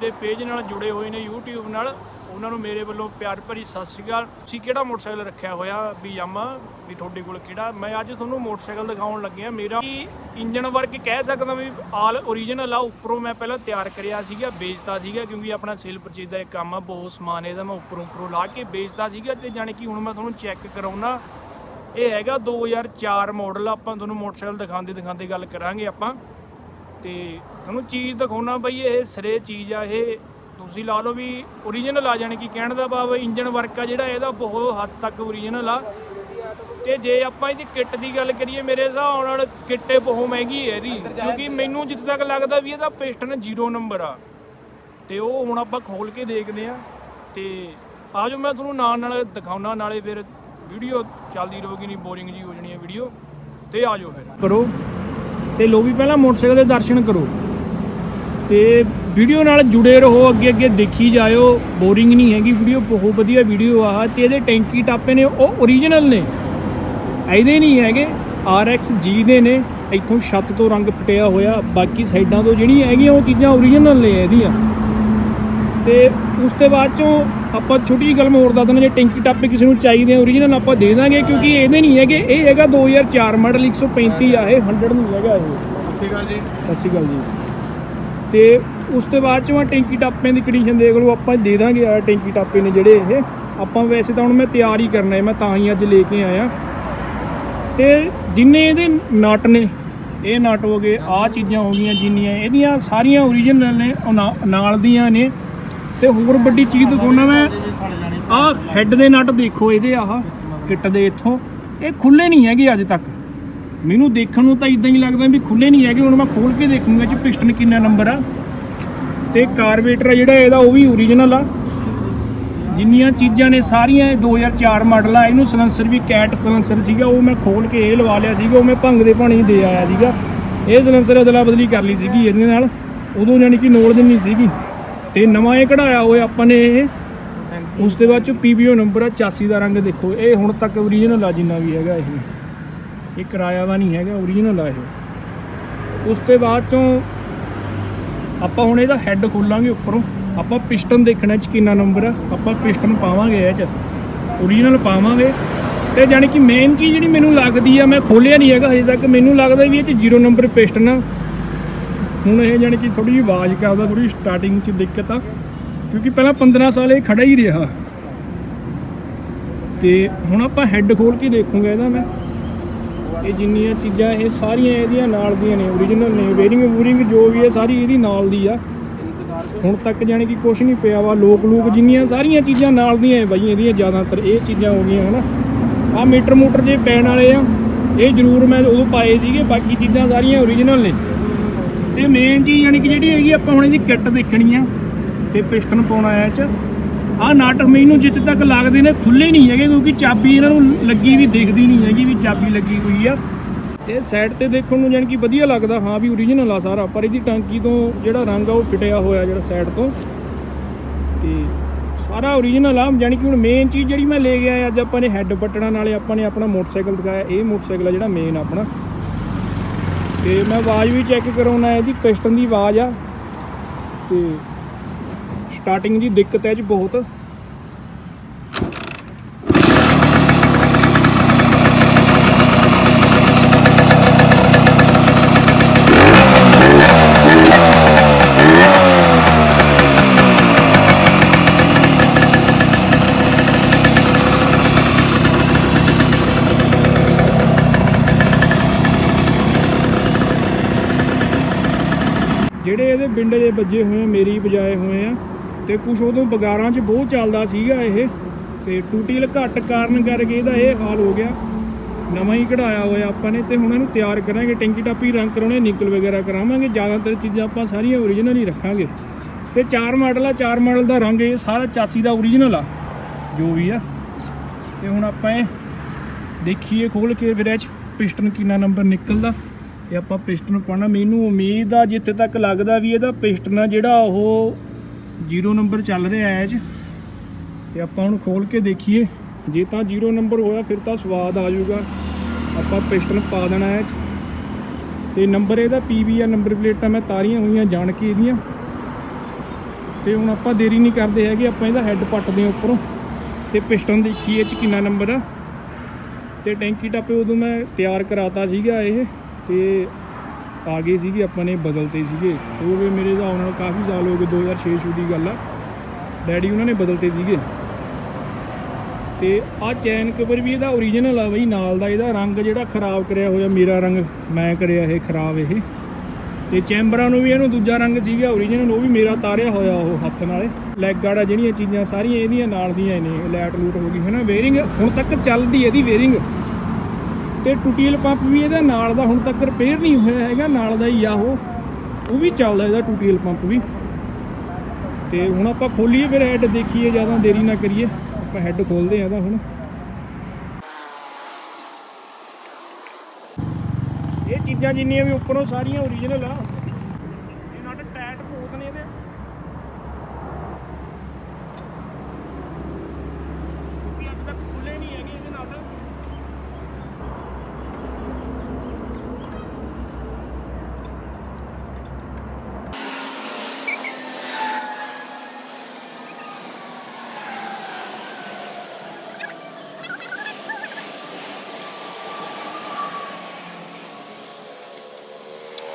ਦੇ ਪੇਜ ਨਾਲ ਜੁੜੇ ਹੋਏ ਨੇ YouTube ਨਾਲ। ਉਹਨਾਂ ਨੂੰ ਮੇਰੇ ਵੱਲੋਂ ਪਿਆਰ ਭਰੀ ਸਤਿ ਸ਼੍ਰੀ ਅਕਾਲ। ਤੁਸੀਂ ਕਿਹੜਾ ਮੋਟਰਸਾਈਕਲ ਰੱਖਿਆ ਹੋਇਆ ਵੀ ਯਾਮਾ, ਵੀ ਤੁਹਾਡੇ ਕੋਲ ਕਿਹੜਾ? ਮੈਂ ਅੱਜ ਤੁਹਾਨੂੰ ਮੋਟਰਸਾਈਕਲ ਦਿਖਾਉਣ ਲੱਗਿਆ। ਮੇਰਾ ਇੰਜਨ ਵਰਕ ਕਹਿ ਸਕਦਾ ਵੀ ਆਲ ਓਰੀਜਨਲ ਆ। ਉੱਪਰੋਂ ਮੈਂ ਪਹਿਲਾਂ ਤਿਆਰ ਕਰਿਆ ਸੀਗਾ, ਵੇਚਤਾ ਸੀਗਾ ਕਿਉਂਕਿ ਆਪਣਾ ਸੇਲ ਪਰਚੇਜ ਦਾ ਇੱਕ ਕੰਮ ਆ, ਬਹੁਤ ਸਮਾਨ ਇਹਦਾ ਮੈਂ ਉੱਪਰੋਂ ਉੱਪਰੋਂ ਲਾ ਕੇ ਵੇਚਦਾ ਸੀਗਾ ਤੇ ਜਾਣੀ ਕਿ ਹੁਣ ਮੈਂ ਤੁਹਾਨੂੰ ਚੈੱਕ ਕਰਾਉਣਾ। ਇਹ ਹੈਗਾ 2004 ਮਾਡਲ ਆਪਾਂ ਤੁਹਾਨੂੰ ਮੋਟਰਸਾਈਕਲ ਦਿਖਾਉਂਦੇ ਦਿਖਾਉਂਦੇ ਗੱਲ ਕਰਾਂਗੇ ਆਪਾਂ। ਤੇ ਤੁਹਾਨੂੰ ਚੀਜ਼ ਦਿਖਾਉਣਾ ਬਈ ਇਹ ਸਰੇ ਚੀਜ਼ ਆ ਇਹ। ਤੁਸੀਂ ਲਾ ਲਓ ਵੀ ਓਰੀਜਨਲ ਆ ਜਾਣੀ ਕਿ ਕਹਿਣ ਦਾ ਭਾਵ ਇੰਜਨ ਵਰਕ ਆ ਜਿਹੜਾ ਇਹਦਾ ਬਹੁਤ ਹੱਦ ਤੱਕ ਓਰੀਜਨਲ ਆ। ਤੇ ਜੇ ਆਪਾਂ ਇਹਦੀ ਕਿੱਟ ਦੀ ਗੱਲ ਕਰੀਏ ਮੇਰੇ ਹਿਸਾਬ ਨਾਲ ਕਿੱਟੇ ਬਹੁਤ ਮਹਿੰਗੀ ਹੈ ਇਹਦੀ ਕਿਉਂਕਿ ਮੈਨੂੰ ਜਿੱਥੇ ਤੱਕ ਲੱਗਦਾ ਵੀ ਇਹਦਾ ਪਿਸਟਨ ਜ਼ੀਰੋ ਨੰਬਰ ਆ। ਤੇ ਉਹ ਹੁਣ ਆਪਾਂ ਖੋਲ ਕੇ ਦੇਖਦੇ ਆ। ਤੇ ਆਜੋ ਮੈਂ ਤੁਹਾਨੂੰ ਨਾਲ ਨਾਲ ਦਿਖਾਉਣਾ ਨਾਲੇ ਫਿਰ ਵੀਡੀਓ ਚੱਲਦੀ ਰਹੂਗੀ ਨਹੀਂ ਬੋਰਿੰਗ ਜੀ ਹੋ ਜਾਣੀ ਹੈ ਵੀਡੀਓ ਤੇ ਆਜੋ ਫਿਰ। ਕਰੋ। ਤੇ ਲੋ ਵੀ ਪਹਿਲਾਂ ਮੋਟਰਸਾਈਕਲ ਦੇ ਦਰਸ਼ਨ ਕਰੋ। ਤੇ ਵੀਡੀਓ ਨਾਲ ਜੁੜੇ ਰਹੋ, ਅੱਗੇ ਅੱਗੇ ਦੇਖੀ ਜਾਇਓ। ਬੋਰਿੰਗ ਨਹੀਂ ਹੈਗੀ ਵੀਡੀਓ ਬਹੁਤ ਵਧੀਆ ਵੀਡੀਓ ਆ। ਤੇ ਇਹਦੇ ਟੈਂਕੀ ਟਾਪੇ ਨੇ, ਉਹ ਓਰੀਜਨਲ ਨੇ। ਇਹਦੇ ਨਹੀਂ ਹੈਗੇ RX G ਦੇ ਨੇ। ਇੱਥੋਂ ਛੱਤ ਤੋਂ ਰੰਗ ਪਟਿਆ ਹੋਇਆ। ਬਾਕੀ ਸਾਈਡਾਂ ਤੋਂ ਜਿਹੜੀਆਂ ਹੈਗੀਆਂ, ਉਹ ਚੀਜ਼ਾਂ ਓਰੀਜਨਲ ਨੇ ਇਹਦੀਆਂ। ਤੇ ਉਸ ਤੋਂ ਬਾਅਦ ਚੋਂ ਆਪਾਂ ਛੋਟੀ ਜਿਹੀ ਗੱਲ ਮੈਂ ਹੋਰ ਦੱਸ ਦਿੰਦਾ, ਜੇ ਟੈਂਕੀ ਟਾਪੇ ਕਿਸੇ ਨੂੰ ਚਾਹੀਦੇ ਆ ਓਰੀਜਨਲ ਆਪਾਂ ਦੇ ਦਾਂਗੇ, ਕਿਉਂਕਿ ਇਹਦੇ ਨਹੀਂ ਹੈਗੇ। ਇਹ ਹੈਗਾ 2004 ਮਾਡਲ 135 ਆ ਇਹ 100 ਨਹੀਂ ਹੈਗਾ ਇਹ। ਸਤਿ ਸ਼੍ਰੀ ਅਕਾਲ ਜੀ। ਸਤਿ ਸ਼੍ਰੀ ਅਕਾਲ ਜੀ ਤੇ ਉਸ ਤੋਂ ਬਾਅਦ ਚ ਮੈਂ ਟੈਂਕੀ ਟਾਪਿਆਂ ਦੀ ਕੰਡੀਸ਼ਨ ਦੇਖ ਲਓ, ਆਪਾਂ ਦੇ ਦਾਂਗੇ ਆ ਟੈਂਕੀ ਟਾਪੇ ਨੇ ਜਿਹੜੇ ਇਹ। ਆਪਾਂ ਵੈਸੇ ਤਾਂ ਹੁਣ ਮੈਂ ਤਿਆਰ ਹੀ ਕਰਨਾ ਹੈ, ਮੈਂ ਤਾਂ ਹੀ ਅੱਜ ਲੈ ਕੇ ਆਇਆ। ਤੇ ਜਿੰਨੇ ਇਹਦੇ ਨਟ ਨੇ, ਇਹ ਨਟ ਹੋ ਗਏ ਆ ਚੀਜ਼ਾਂ ਹੋ ਗਈਆਂ ਜਿੰਨੀਆਂ, ਇਹਦੀਆਂ ਸਾਰੀਆਂ ਓਰੀਜਨਲ ਨੇ, ਉਹ ਨਾਲ ਦੀਆਂ ਨੇ। ਤੇ ਹੋਰ ਵੱਡੀ ਚੀਜ਼ ਦਿਖਾਉਣਾ ਮੈਂ। ਆਹ ਹੈੱਡ ਦੇ ਨਟ ਦੇਖੋ ਇਹਦੇ ਆਹ ਕਿੱਟ ਦੇ ਇੱਥੋਂ। ਇਹ ਖੁੱਲੇ ਨਹੀਂ ਹੈਗੇ ਅੱਜ ਤੱਕ। ਮੈਨੂੰ ਦੇਖਣ ਨੂੰ ਤਾਂ ਇਦਾਂ ਹੀ ਲੱਗਦਾ ਵੀ ਖੁੱਲੇ ਨਹੀਂ ਹੈਗੇ ਹੁਣ ਮੈਂ ਖੋਲ ਕੇ ਦੇਖੂੰਗਾ ਕਿ ਪਿਸਟਨ ਕਿੰਨਾ ਨੰਬਰ ਆ। ਤੇ ਕਾਰਬੇਟਰ ਆ ਜਿਹੜਾ ਇਹਦਾ ਉਹ ਵੀ ਓਰੀਜਨਲ ਆ। ਜਿੰਨੀਆਂ ਚੀਜ਼ਾਂ ਨੇ ਸਾਰੀਆਂ ਇਹ 2004 ਮਾਡਲ ਆ। ਇਹਨੂੰ ਸਲੈਂਸਰ ਵੀ ਕੈਟ ਸਲੈਂਸਰ ਸੀਗਾ ਉਹ ਮੈਂ ਖੋਲ ਕੇ ਇਹ ਲਵਾ ਲਿਆ ਸੀਗਾ ਉਹ ਮੈਂ ਭੰਗ ਦੇ ਪਾਣੀ ਦੇ ਆਇਆ ਸੀਗਾ। ਇਹ ਸਲੈਂਸਰ ਅਦਲਾ ਬਦਲੀ ਕਰ ਲਈ ਸੀਗੀ ਇਹਦੇ ਨਾਲ। ਉਦੋਂ ਯਾਨੀ ਕਿ ਨੋੜ ਦਿੰਨੀ ਸੀਗੀ। ਤੇ ਨਵਾਂ ਇਹ ਕਢਾਇਆ ਹੋਇਆ ਆਪਾਂ ਨੇ ਇਹ। ਉਸ ਦੇ ਬਾਅਦ ਚ ਪੀਬੀਓ ਨੰਬਰ ਆ 84 ਦਾ ਰੰਗ ਦੇਖੋ। ਇਹ ਹੁਣ ਤੱਕ ਓਰੀਜਨਲ ਆ ਜਿੰਨਾ ਵੀ ਹੈਗਾ ਇਹ। ਇਹ ਕਿਰਾਇਆ ਵਾ ਨਹੀਂ ਹੈਗਾ ਓਰੀਜਨਲ ਆ ਇਹ। ਉਸ ਤੋਂ ਬਾਅਦ ਚੋਂ ਆਪਾਂ ਹੁਣ ਇਹਦਾ ਹੈੱਡ ਖੋਲਾਂਗੇ ਉੱਪਰੋਂ। ਆਪਾਂ ਪਿਸਟਨ ਦੇਖਣਾ ਚ ਕਿੰਨਾ ਨੰਬਰ ਆ। ਆਪਾਂ ਪਿਸਟਨ ਪਾਵਾਂਗੇ ਇਹ ਚ। ਓਰੀਜਨਲ ਪਾਵਾਂਗੇ। ਤੇ ਜਾਣੀ ਕਿ ਮੇਨ ਚੀਜ਼ ਜਿਹੜੀ ਮੈਨੂੰ ਲੱਗਦੀ ਆ ਮੈਂ ਖੋਲਿਆ ਨਹੀਂ ਹੈਗਾ ਹਜੇ ਤੱਕ। ਮੈਨੂੰ ਲੱਗਦਾ ਵੀ ਇਹ ਚ ਜ਼ੀਰੋ ਨੰਬਰ ਪਿਸਟਨ ਆ। ਹੁਣ ਇਹ ਜਾਣੀ ਕਿ ਥੋੜੀ ਜਿਹੀ ਆਵਾਜ਼ ਕਰਦਾ ਥੋੜੀ ਸਟਾਰਟਿੰਗ ਚ ਦਿੱਕਤ ਆ, ਕਿਉਂਕਿ ਪਹਿਲਾਂ 15 ਸਾਲ ਇਹ ਖੜਾ ਹੀ ਰਿਹਾ। ਤੇ ਹੁਣ ਆਪਾਂ ਹੈੱਡ ਖੋਲ ਕੇ ਦੇਖੂਗਾ ਇਹਦਾ ਮੈਂ। ਇਹ ਜਿੰਨੀਆਂ ਚੀਜ਼ਾਂ ਇਹ ਸਾਰੀਆਂ ਇਹਦੀਆਂ ਨਾਲ ਦੀਆਂ ਨੇ ਓਰੀਜਨਲ ਨੇ ਵੇਰਿੰਗ ਵੂਰਿੰਗ ਜੋ ਵੀ ਹੈ, ਸਾਰੀ ਇਹਦੀ ਨਾਲ ਦੀ ਆ। ਹੁਣ ਤੱਕ ਜਾਣੀ ਕਿ ਕੁਝ ਨਹੀਂ ਪਿਆ ਵਾ, ਲੋਕ ਲੋਕ ਜਿੰਨੀਆਂ ਸਾਰੀਆਂ ਚੀਜ਼ਾਂ ਨਾਲ ਦੀਆਂ ਹੈ ਬਾਈ, ਇਹਦੀਆਂ ਜ਼ਿਆਦਾਤਰ ਇਹ ਚੀਜ਼ਾਂ ਹੋ ਗਈਆਂ, ਹਨਾ। ਆ ਮੀਟਰ ਮੋਟਰ ਜੇ ਪੈਣ ਵਾਲੇ ਆ, ਇਹ ਜ਼ਰੂਰ ਮੈਂ ਉਦੋਂ ਪਾਏ ਸੀਗੇ, ਬਾਕੀ ਚੀਜ਼ਾਂ ਸਾਰੀਆਂ ਓਰੀਜਨਲ ਨੇ। ਤੇ ਮੇਨ ਚੀਜ਼ ਯਾਨੀ ਕਿ ਜਿਹੜੀ ਹੈਗੀ ਆਪਾਂ ਹੁਣ ਇਹਦੀ ਕਿੱਟ ਦੇਖਣੀ ਆ ਤੇ ਪਿਸਟਨ ਪਾਉਣਾ ਆ ਇਹ ਚ। ਆਹ ਨਟ ਮੈਨੂੰ ਜਿੱਥੇ ਤੱਕ ਲੱਗਦੇ ਨੇ ਖੁੱਲੇ ਨਹੀਂ ਹੈਗੇ ਕਿਉਂਕਿ ਚਾਬੀ ਇਹਨਾਂ ਨੂੰ ਲੱਗੀ ਵੀ ਦਿਖਦੀ ਨਹੀਂ ਹੈਗੀ ਵੀ ਚਾਬੀ ਲੱਗੀ ਹੋਈ ਆ। ਤੇ ਸਾਈਡ ਤੇ ਦੇਖਣ ਨੂੰ ਜਾਣੀ ਕਿ ਵਧੀਆ ਲੱਗਦਾ, ਹਾਂ ਵੀ ਓਰੀਜਨਲ ਆ ਸਾਰਾ, ਪਰ ਇਹਦੀ ਟਾਂਕੀ ਤੋਂ ਜਿਹੜਾ ਰੰਗ ਆ ਉਹ ਫਿਟਿਆ ਹੋਇਆ ਜਿਹੜਾ ਸਾਈਡ ਤੋਂ। ਤੇ ਸਾਰਾ ਓਰੀਜਨਲ ਆ ਜਾਣੀ ਕਿ ਹੁਣ ਮੇਨ ਚੀਜ਼ ਜਿਹੜੀ ਮੈਂ ਲੈ ਗਿਆ ਅੱਜ ਆਪਾਂ ਨੇ ਹੈੱਡ ਬਟਨਾਂ ਨਾਲੇ ਆਪਾਂ ਨੇ ਆਪਣਾ ਮੋਟਰਸਾਈਕਲ ਦਿਖਾਇਆ, ਇਹ ਮੋਟਰਸਾਈਕਲ ਆ ਜਿਹੜਾ ਮੇਨ ਆਪਣਾ। ਤੇ ਮੈਂ ਆਵਾਜ਼ ਵੀ ਚੈੱਕ ਕਰਾਉਣਾ ਇਹਦੀ ਪਿਸਟਨ ਦੀ ਆਵਾਜ਼ ਆ। ਤੇ ਸਟਾਰਟਿੰਗ ਦੀ ਦਿੱਕਤ ਹੈ ਜੀ ਬਹੁਤ। ਜਿਹੜੇ ਇਹਦੇ ਬਿੰਡੇ ਜੇ ਵੱਜੇ ਹੋਏ ਆ, ਮੇਰੀ ਵਜਾਏ ਹੋਏ ਆ, ਤੇ ਕੁਝ ਉਦੋਂ ਬਗਾਰਾਂ 'ਚ ਬਹੁਤ ਚੱਲਦਾ ਸੀਗਾ ਇਹ, ਤੇ ਟੂਟੀਲ ਘੱਟ ਕਾਰਨ ਕਰਕੇ ਇਹਦਾ ਇਹ ਹਾਲ ਹੋ ਗਿਆ। ਨਵਾਂ ਹੀ ਕਢਾਇਆ ਹੋਇਆ ਆਪਾਂ ਨੇ, ਤੇ ਹੁਣ ਇਹਨੂੰ ਤਿਆਰ ਕਰਾਂਗੇ, ਟੈਂਕੀ ਟਾਪੀ ਰੰਗ ਕਰਾਉਣੇ, ਨਿਕਲ ਵਗੈਰਾ ਕਰਾਵਾਂਗੇ, ਜ਼ਿਆਦਾਤਰ ਚੀਜ਼ਾਂ ਆਪਾਂ ਸਾਰੀਆਂ ਓਰੀਜਨਲ ਹੀ ਰੱਖਾਂਗੇ। ਤੇ ਚਾਰ ਮਾਡਲ ਆ, ਚਾਰ ਮਾਡਲ ਦਾ ਰੰਗ ਇਹ ਸਾਰਾ 84 ਦਾ ਓਰੀਜਨਲ ਆ, ਜੋ ਵੀ ਆ। ਤੇ ਹੁਣ ਆਪਾਂ ਇਹ ਦੇਖੀਏ, ਖੋਲ ਕੇ ਵੀਰੇ ਚ, ਪਿਸਟਨ ਕਿੰਨਾ ਨੰਬਰ ਨਿਕਲਦਾ। ਤੇ ਆਪਾਂ ਪਿਸਟਨ ਪਾਉਣਾ ਮੈਨੂੰ ਉਮੀਦ ਆ, ਜਿੱਥੇ ਤੱਕ ਲੱਗਦਾ ਵੀ ਇਹਦਾ ਪਿਸਟਨ ਆ ਜਿਹੜਾ ਉਹ 0 ਨੰਬਰ ਚੱਲ ਰਿਹਾ ਹੈ ਇਹ 'ਚ, ਤੇ ਆਪਾਂ ਹੁਣ ਖੋਲ ਕੇ ਦੇਖੀਏ। ਜੇ ਤਾਂ 0 ਨੰਬਰ ਹੋਇਆ, ਫਿਰ ਤਾਂ ਸਵਾਦ ਆ ਜਾਊਗਾ। ਆਪਾਂ ਪਿਸਟਨ ਪਾ ਦੇਣਾ ਹੈ 'ਚ। ਤੇ ਨੰਬਰ ਇਹਦਾ ਪੀਵੀ ਆ ਨੰਬਰ ਪਲੇਟਾਂ, ਮੈਂ ਤਾਰੀਆਂ ਹੋਈਆਂ ਜਾਣ ਕੇ ਇਹਦੀਆਂ। ਤੇ ਹੁਣ ਆਪਾਂ ਦੇਰੀ ਨਹੀਂ ਕਰਦੇ ਹੈਗੇ, ਆਪਾਂ ਇਹਦਾ ਹੈੱਡ ਪੱਟਦੇ ਹਾਂ ਉੱਪਰੋਂ। ਤੇ ਪਿਸਟਨ ਦੇਖੀਏ ਇਹ ਚ ਕਿੰਨਾ ਨੰਬਰ ਆ। ਤੇ ਟੈਂਕੀ ਟਾਪੇ ਉਦੋਂ ਮੈਂ ਤਿਆਰ ਕਰਾਤਾ ਸੀਗਾ ਇਹ। ਤੇ ਆ ਗਏ ਸੀਗੇ, ਆਪਾਂ ਨੇ ਬਦਲਤੇ ਸੀਗੇ। ਉਹ ਵੀ ਮੇਰੇ ਹਿਸਾਬ ਨਾਲ ਕਾਫੀ ਸਾਲ ਹੋ ਗਏ 2006 ਸ਼ੂ ਦੀ ਗੱਲ ਆ। ਡੈਡੀ ਉਹਨਾਂ ਨੇ ਬਦਲਤੇ ਸੀਗੇ। ਤੇ ਆ ਚੈਨ ਕਵਰ ਵੀ ਇਹਦਾ ਓਰੀਜਨਲ ਆ ਬਈ, ਨਾਲ ਦਾ ਇਹਦਾ ਰੰਗ ਜਿਹੜਾ ਖਰਾਬ ਕਰਿਆ ਹੋਇਆ, ਮੇਰਾ ਰੰਗ ਮੈਂ ਕਰਿਆ ਇਹ ਖਰਾਬ ਇਹ। ਤੇ ਚੈਂਬਰਾਂ ਨੂੰ ਵੀ ਇਹਨੂੰ ਦੂਜਾ ਰੰਗ ਸੀਗਾ ਓਰੀਜਨਲ ਉਹ ਵੀ ਮੇਰਾ ਤਾਰਿਆ ਹੋਇਆ ਉਹ ਹੱਥ ਨਾਲੇ। ਲੈਗ ਗਾੜਾ ਜਿਹੜੀਆਂ ਚੀਜ਼ਾਂ, ਸਾਰੀਆਂ ਇਹਦੀਆਂ ਨਾਲ ਦੀਆਂ ਨੇ ਲੈਟ ਲੂਟ ਹੋ ਗਈ ਹੈ ਨਾ ਵੇਅਰਿੰਗ ਹੁਣ ਤੱਕ ਚੱਲਦੀ ਇਹਦੀ ਵੇਅਰਿੰਗ ਤੇ ਟੂਟੀਲ ਪੰਪ ਵੀ ਇਹਦਾ ਨਾਲ ਦਾ ਹੁਣ ਤੱਕ ਰਿਪੇਅਰ ਨਹੀਂ ਹੋਇਆ ਹੈਗਾ, ਨਾਲ ਦਾ ਹੀ ਆ ਉਹ। ਉਹ ਵੀ ਚੱਲਦਾ ਇਹਦਾ ਟੂਟੀਲ ਪੰਪ ਵੀ। ਤੇ ਹੁਣ ਆਪਾਂ ਖੋਲੀਏ ਫਿਰ ਹੈੱਡ ਦੇਖੀਏ ਜ਼ਿਆਦਾ ਦੇਰੀ ਨਾ ਕਰੀਏ। ਆਪਾਂ ਹੈੱਡ ਖੋਲਦੇ ਆ ਇਹਦਾ ਹੁਣ। ਇਹ ਚੀਜ਼ਾਂ ਜਿੰਨੀਆਂ ਵੀ ਉੱਪਰੋਂ ਸਾਰੀਆਂ ਓਰੀਜਨਲ ਆ ਇਹ ਨਟ ਟਾਇਟ ਬਹੁਤ ਨੇ ਇਹਦੇ ਕਿਉਂਕਿ ਅੱਜ ਤੱਕ ਖੁੱਲੇ ਨਹੀਂ ਹੈਗੇ ਇਹਦੇ ਨਟ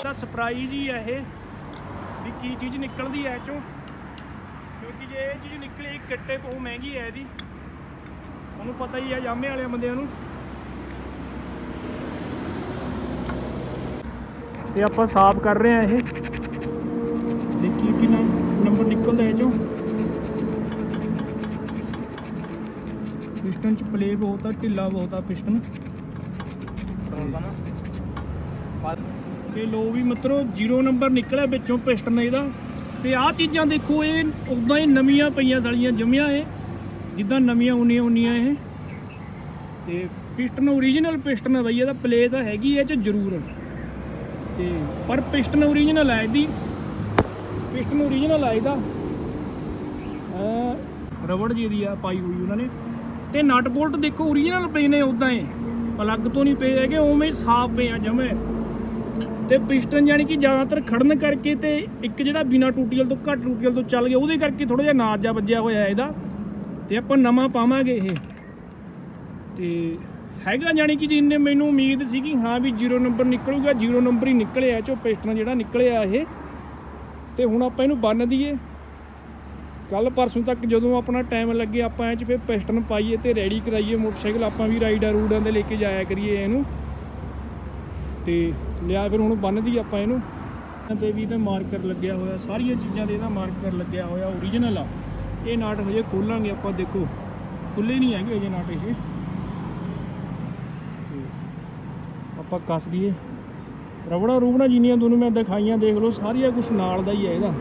ਦਾ ਸਰਪ੍ਰਾਈਜ਼ ਹੀ ਆ ਇਹ ਵੀ ਕੀ ਚੀਜ਼ ਨਿਕਲਦੀ ਐ ਚੋਂ ਕਿਉਂਕਿ ਜੇ ਇਹ ਚੀਜ਼ ਨਿਕਲੇ ਕੱਟੇ ਬਹੁਤ ਮਹਿੰਗੀ ਐ ਇਹਦੀ। ਤੁਹਾਨੂੰ ਪਤਾ ਹੀ ਆ ਜਾਮੇ ਵਾਲੇ ਬੰਦਿਆਂ ਨੂੰ। ਤੇ ਆਪਾਂ ਸਾਫ਼ ਕਰ ਰਹੇ ਆ ਇਹ। ਦੇਖੀਏ ਕਿੰਨਾ ਨੰਬਰ ਨਿਕਲਦਾ ਇਹ ਚੋਂ ਪਿਸਟਨ ਚ ਪਲੇ ਬਹੁਤ ਆ, ਢਿੱਲਾ ਬਹੁਤ ਆ ਪਿਸਟਨ ਤੇ ਲੋ ਵੀ ਮਤਰੋ 0 ਨੰਬਰ ਨਿਕਲਿਆ ਵਿੱਚੋਂ ਪਿਸਟਨ ਇਹਦਾ ਤੇ ਆਹ ਚੀਜ਼ਾਂ ਦੇਖੋ, ਇਹ ਉਦਾਂ ਹੀ ਨਵੀਆਂ ਪਈਆਂ ਸਾਲੀਆਂ, ਜੰਮੀਆਂ ਇਹ। ਜਿੱਦਾਂ ਨਵੀਆਂ ਉਨੀਆਂ ਉਨੀਆਂ ਇਹ। ਤੇ ਪਿਸਟਨ ਓਰੀਜਨਲ ਪਿਸਟਨ ਹੈ ਬਈ, ਇਹਦਾ ਪਲੇ ਤਾਂ ਹੈਗੀ ਇਹ ਚ ਜ਼ਰੂਰ। ਤੇ ਪਰ ਪਿਸਟਨ ਓਰੀਜਨਲ ਹੈ ਇਹਦੀ। ਪਿਸਟਨ ਓਰੀਜਨਲ ਹੈ ਇਹਦਾ। ਰਬੜ ਜੀ ਦੀ ਆ ਪਾਈ ਹੋਈ ਉਹਨਾਂ ਨੇ। ਤੇ ਨਟ ਬੋਲਟ ਦੇਖੋ ਓਰੀਜਨਲ ਪਏ ਨੇ ਉਦਾਂ ਹੀ ਅਲੱਗ ਤੋਂ ਨਹੀਂ ਪਏ ਹੈਗੇ, ਉਵੇਂ ਸਾਫ਼ ਪਏ ਆ ਜਮੇ। ਤੇ ਪਿਸਟਨ ਯਾਨੀ ਕਿ ਜ਼ਿਆਦਾਤਰ ਖੜਨ ਕਰਕੇ ਤੇ ਇੱਕ ਜਿਹੜਾ ਬਿਨਾ ਟੂਟੀਅਲ ਤੋਂ ਘੱਟ ਟੂਟੀਅਲ ਤੋਂ ਚੱਲ ਗਿਆ, ਉਹਦੇ ਕਰਕੇ ਥੋੜਾ ਜਿਹਾ ਨਾਜ ਜਾ ਵੱਜਿਆ ਹੋਇਆ ਹੈ ਇਹਦਾ। ਤੇ ਆਪਾਂ ਨਵਾਂ ਪਾਵਾਂਗੇ ਇਹ। ਤੇ ਹੈਗਾ ਯਾਨੀ ਕਿ ਜਿੰਨੇ ਮੈਨੂੰ ਉਮੀਦ ਸੀ ਕਿ ਹਾਂ ਵੀ 0 ਨੰਬਰ ਨਿਕਲੂਗਾ 0 ਨੰਬਰ ਹੀ ਨਿਕਲਿਆ ਚੋ ਪਿਸਟਨ ਜਿਹੜਾ ਨਿਕਲਿਆ ਇਹ। ਤੇ ਹੁਣ ਆਪਾਂ ਇਹਨੂੰ ਬੰਨ ਦਈਏ। ਕੱਲ ਪਰਸੋਂ ਤੱਕ ਜਦੋਂ ਆਪਣਾ ਟਾਈਮ ਲੱਗੇ, ਆਪਾਂ ਇਹ ਚ ਫਿਰ ਪਿਸਟਨ ਪਾਈਏ ਤੇ ਰੈਡੀ ਕਰਾਈਏ ਮੋਟਰਸਾਈਕਲ, ਆਪਾਂ ਵੀ ਰਾਈਡਰ ਰੂਡਾਂ ਦੇ ਲੈ ਕੇ ਜਾਇਆ ਕਰੀਏ ਇਹਨੂੰ। ਤੇ ਲਿਆ ਫਿਰ ਹੁਣ ਬੰਨ ਆਪਾਂ ਇਹਨੂੰ। ਤੇ ਵੀ ਇਹਦਾ ਮਾਰਕਰ ਲੱਗਿਆ ਹੋਇਆ, ਸਾਰੀਆਂ ਚੀਜ਼ਾਂ ਦੇ ਇਹਦਾ ਮਾਰਕਰ ਲੱਗਿਆ ਹੋਇਆ ਓਰੀਜਨਲ ਆ। ਇਹ ਨਾਟ ਹਜੇ ਖੋਲਾਂਗੇ ਆਪਾਂ, ਦੇਖੋ। ਖੁੱਲੇ ਨਹੀਂ ਹੈਗੇ ਹਜੇ ਨਾਟ ਇਹ। ਤੇ ਆਪਾਂ ਕੱਸ ਦਈਏ। ਰਬੜਾ ਰੂਬੜਾ ਜਿੰਨੀਆਂ ਤੁਹਾਨੂੰ ਮੈਂ ਦਿਖਾਈਆਂ, ਦੇਖ ਲਓ, ਸਾਰੀਆਂ ਕੁਝ ਨਾਲ ਦਾ ਹੀ ਹੈ ਇਹਦਾ।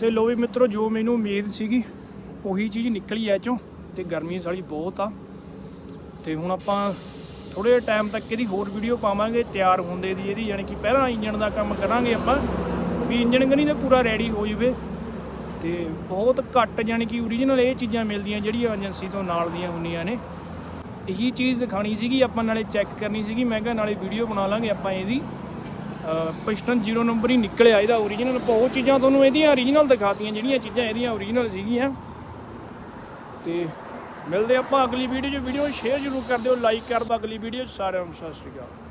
ਤੇ ਲੋ ਵੀ ਮਿੱਤਰੋ, ਜੋ ਮੈਨੂੰ ਉਮੀਦ ਸੀਗੀ, ਉਹੀ ਚੀਜ਼ ਨਿਕਲੀ ਐ ਚੋਂ, ਤੇ ਗਰਮੀ ਸਾਲੀ ਬਹੁਤ ਆ। ਤੇ ਹੁਣ ਆਪਾਂ ਥੋੜੇ ਟਾਈਮ ਤੱਕ ਇਹਦੀ ਹੋਰ ਵੀਡੀਓ ਪਾਵਾਂਗੇ, ਤਿਆਰ ਹੁੰਦੇ ਦੀ ਇਹਦੀ, ਯਾਨੀ ਕਿ ਪਹਿਲਾਂ ਇੰਜਣ ਦਾ ਕੰਮ ਕਰਾਂਗੇ ਆਪਾਂ, ਵੀ ਇੰਜਣ ਕਨੀ ਤੇ ਪੂਰਾ ਰੈਡੀ ਹੋ ਜਾਵੇ। ਤੇ ਬਹੁਤ ਘੱਟ ਯਾਨੀ ਕਿ ਓਰੀਜਨਲ ਇਹ ਚੀਜ਼ਾਂ ਮਿਲਦੀਆਂ ਜਿਹੜੀਆਂ ਏਜੰਸੀ ਤੋਂ ਨਾਲ ਦੀਆਂ ਹੁੰਦੀਆਂ ਨੇ। ਇਹੀ ਚੀਜ਼ ਦਿਖਾਣੀ ਸੀਗੀ, ਆਪਾਂ ਨਾਲੇ ਚੈੱਕ ਕਰਨੀ ਸੀਗੀ, ਮੈਂ ਕਿਹਾ ਨਾਲੇ ਵੀਡੀਓ ਬਣਾ ਲਾਂਗੇ ਆਪਾਂ ਇਹਦੀ। ਪਿਸਟਨ 0 ਨੰਬਰ ਹੀ ਨਿਕਲਿਆ ਇਹਦਾ ਓਰੀਜਨਲ ਬਹੁਤ ਚੀਜ਼ਾਂ ਤੁਹਾਨੂੰ ਇਹਦੀਆਂ ਓਰੀਜਨਲ ਦਿਖਾਤੀਆਂ, ਜਿਹੜੀਆਂ ਚੀਜ਼ਾਂ ਇਹਦੀਆਂ ਓਰੀਜਨਲ ਸੀਗੀਆਂ। ਤੇ ਮਿਲਦੇ ਆਪਾਂ ਅਗਲੀ ਵੀਡੀਓ 'ਚ। ਵੀਡੀਓ ਸ਼ੇਅਰ ਜ਼ਰੂਰ ਕਰ ਦਿਓ ਲਾਈਕ ਕਰ ਦਿਓ ਅਗਲੀ ਵੀਡੀਓ 'ਚ। ਸਾਰਿਆਂ ਨੂੰ ਸਤਿ ਸ਼੍ਰੀ ਅਕਾਲ।